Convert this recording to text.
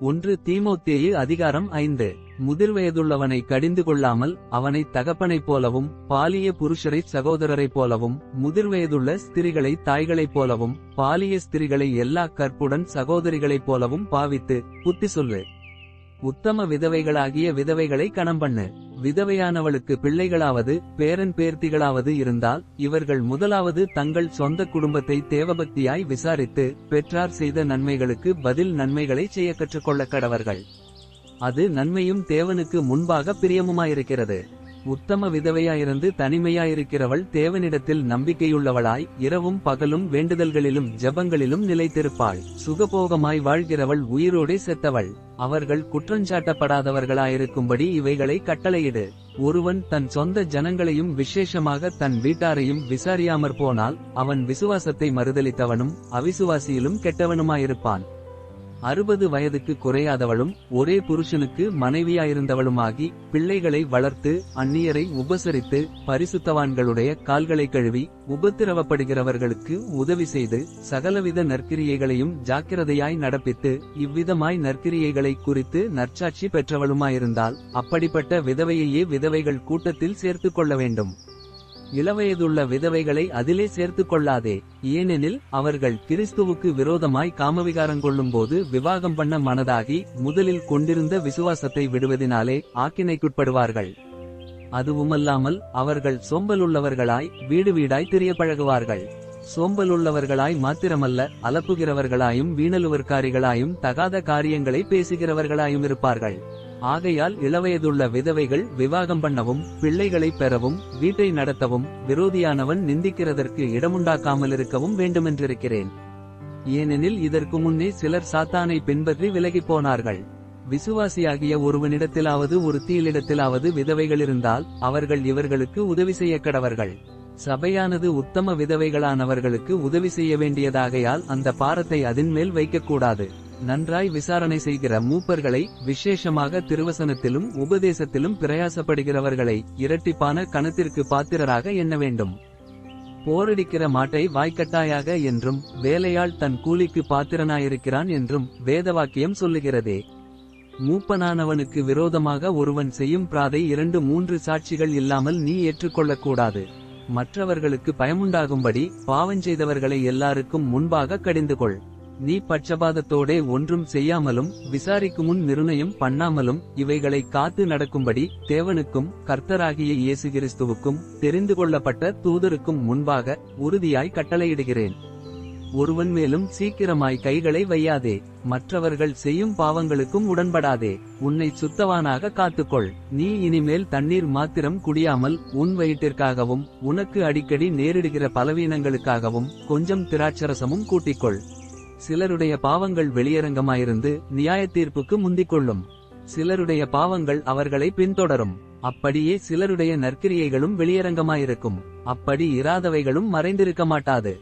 ஒன்று தீமோத்தேயு அதிகாரம் ஐந்து. முதிர்வயதுள்ளவனை கடிந்து கொள்ளாமல் அவனை தகப்பனைப் போலவும் பாலிய புருஷரை சகோதரரைப் போலவும் முதிர்வயதுள்ள ஸ்திரிகளை தாய்களைப் போலவும் பாலிய ஸ்திரிகளை எல்லா கற்புடன் சகோதரிகளைப் போலவும் பாவித்து புத்தி சொல்லு. உத்தம விதவைகளாகிய விதவைகளை கணம் பண்ணு. விதவையானவளுக்கு பிள்ளைகளாவது பேரன் பேர்த்திகளாவது இருந்தால் இவர்கள் முதலாவது தங்கள் சொந்த குடும்பத்தை தேவபக்தியாய் விசாரித்து பெற்றார் செய்த நன்மைகளுக்கு பதில் நன்மைகளை செய்ய கற்றுக்கொள்ள கடவர்கள். அது நன்மையும் தேவனுக்கு முன்பாக பிரியமுமாயிருக்கிறது. உத்தம விதவையாயிருந்து தனிமையாயிருக்கிறவள் தேவனிடத்தில் நம்பிக்கையுள்ளவளாய் இரவும் பகலும் வேண்டுதல்களிலும் ஜெபங்களிலும் நிலைத்திருப்பாள். சுகபோகமாய் வாழ்கிறவள் உயிரோடே செத்தவள். அவர்கள் குற்றஞ்சாட்டப்படாதவர்களாயிருக்கும்படி இவைகளை கட்டளையிடு. ஒருவன் தன் சொந்த ஜனங்களையும் விசேஷமாக தன் வீட்டாரையும் விசாரியாமற் போனால் அவன் விசுவாசத்தை மறுதலித்தவனும் அவிசுவாசியிலும் கெட்டவனுமாயிருப்பான். அறுபது வயதுக்கு குறையாதவளும் ஒரே புருஷனுக்கு மனைவியாயிருந்தவளுமாகி பிள்ளைகளை வளர்த்து அந்நியரை உபசரித்து பரிசுத்தவான்களுடைய கால்களை கழுவி உபத்திரவப்படுகிறவர்களுக்கு உதவி செய்து சகலவித நற்கிரியைகளையும் ஜாக்கிரதையாய் நடப்பித்து இவ்விதமாய் நற்கிரியைகளை குறித்து நற்சாட்சி பெற்றவளுமாயிருந்தால் அப்படிப்பட்ட விதவையையே விதவைகள் கூட்டத்தில் சேர்த்துக் கொள்ள வேண்டும். இளவயதுள்ள விதவைகளை அதிலே சேர்த்து கொள்ளாதே. ஏனெனில் அவர்கள் கிறிஸ்துவுக்கு விரோதமாய் காமவிகாரங்கொள்ளும்போது விவாகம் பண்ண மனதாகி முதலில் கொண்டிருந்த விசுவாசத்தை விடுவதினாலே ஆக்கினைக்குட்படுவார்கள். அதுவுமல்லாமல் அவர்கள் சோம்பலுள்ளவர்களாய் வீடு வீடாய் திரிய பழகுவார்கள் சோம்பலுள்ளவர்களாய் மாத்திரமல்ல அலப்புகிறவர்களாயும் வீணலுவர்காரிகளாயும் தகாத காரியங்களை பேசுகிறவர்களாயும் இருப்பார்கள். ஆகையால் இளவயதுள்ள விதவைகள் விவாகம் பண்ணவும் பிள்ளைகளை பெறவும் வீட்டை நடத்தவும் விரோதியானவன் நிந்திக்கிறதற்கு இடமுண்டாக்காமலிருக்கவும் வேண்டுமென்றிருக்கிறேன். ஏனெனில் இதற்கு முன்னே சிலர் சாத்தானை பின்பற்றி விலகிப் போனார்கள். விசுவாசியாகிய ஒருவனிடத்திலாவது ஒரு தீலிடத்திலாவது விதவைகள் இருந்தால் அவர்கள் இவர்களுக்கு உதவி செய்ய கடவர்கள். சபையானது உத்தம விதவைகளானவர்களுக்கு உதவி செய்ய வேண்டியதாகையால் அந்த பாரத்தை அதின்மேல் வைக்கக்கூடாது நன்றாய் விசாரணை செய்கிற மூப்பர்களை விசேஷமாக திருவசனத்திலும் உபதேசத்திலும் பிரயாசப்படுகிறவர்களை இரட்டிப்பான கணத்திற்கு பாத்திரராக எண்ண வேண்டும். போரடிக்கிற மாட்டை வாய்க்கட்டாயாக என்றும் வேலையாள் தன் கூலிக்கு பாத்திரனாயிருக்கிறான் என்றும் வேதவாக்கியம் சொல்லுகிறதே. மூப்பனானவனுக்கு விரோதமாக ஒருவன் செய்யும் பிராதை இரண்டு மூன்று சாட்சிகள் இல்லாமல் நீ ஏற்றுக்கொள்ளக்கூடாது மற்றவர்களுக்கு பயமுண்டாகும்படி பாவஞ்செய்தவர்களை எல்லாருக்கும் முன்பாக கடிந்து கொள் நீ பட்சபாதத்தோடே ஒன்றும் செய்யாமலும் விசாரிக்கும் முன் நிர்ணயம் பண்ணாமலும் இவைகளை காத்து நடக்கும்படி தேவனுக்கும் கர்த்தராகிய இயேசு கிறிஸ்துவுக்கும் தெரிந்து கொள்ளப்பட்ட தூதருக்கும் முன்பாக உறுதியாய் கட்டளையிடுகிறேன். ஒருவன் மேலும் சீக்கிரமாய் கைகளை வையாதே மற்றவர்கள் செய்யும் பாவங்களுக்கும் உடன்படாதே உன்னை சுத்தவானாக காத்துக்கொள். நீ இனிமேல் தண்ணீர் மாத்திரம் குடியாமல் உன் வயிற்றிற்காகவும் உனக்கு அடிக்கடி நேரிடுகிற பலவீனங்களுக்காகவும் கொஞ்சம் திராட்சரசமும் கூட்டிக்கொள். சிலருடைய பாவங்கள் வெளியரங்கமாயிருந்து நியாய தீர்ப்புக்கு முந்திக்கொள்ளும். சிலருடைய பாவங்கள் அவர்களை பின்தொடரும். அப்படியே சிலருடைய நற்கிரியைகளும் வெளியரங்கமாயிருக்கும். அப்படி இராதவைகளும் மறைந்திருக்க மாட்டாது